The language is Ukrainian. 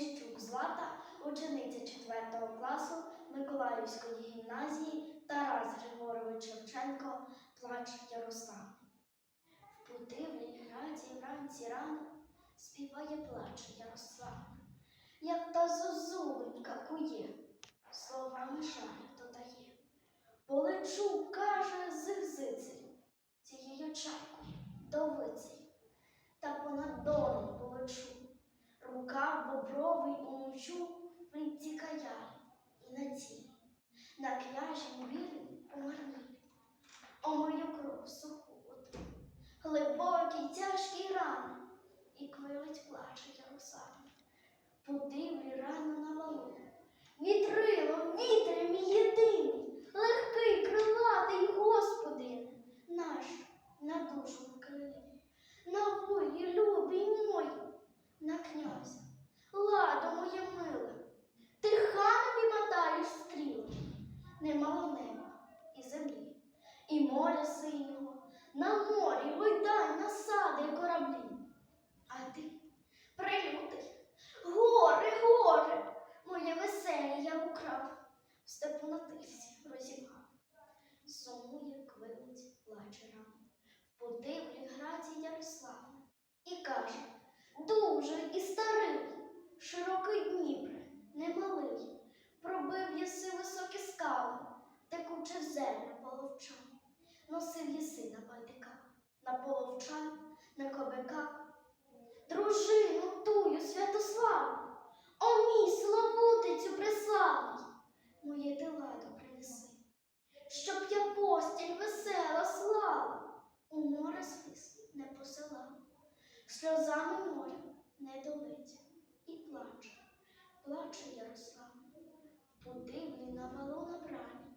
Поліщук Злата, учениця 4 класу Миколаївської гімназії Тарас Григорович Шевченко, плач Ярослав. В путивлій граді вранці рано співає плач Ярослав, як та зозуленька кує, словами жаль додає. Полечу, каже, зигзицею, цією чайкою Рука бобровий в рідці каялі і на цій, на княжім білім помарнілі. О мою кров суху отру, глибокі тяжкі рани, і квилить плаче Ярослав. По дивлі рано на валу, вітрило, вітре мій єдиний, легкий, крилатий господине, наш на душу крилі, на волі, любий мой, на князя, моє миле, ти ханові мотаєш стріли, немало неба і землі, і моря синього, на морі гойдай насади й кораблі. А ти, прилютий, горе, горе, моє веселі я украв, в степу на тисі розібрав. Сумує, квилить, плаче рано, подивлі граді Ярослава, і каже дуже і старий, в половчан, носив єси на байдиках, на половчан, на кобиках. Дружину тую Святославу, о мій славутицю преславний, моє ти принеси, щоб я постіль весела слава, у море спис не посилала сльозами моря не долить. І плаче, плаче Ярослав, подивлі на валу на брані.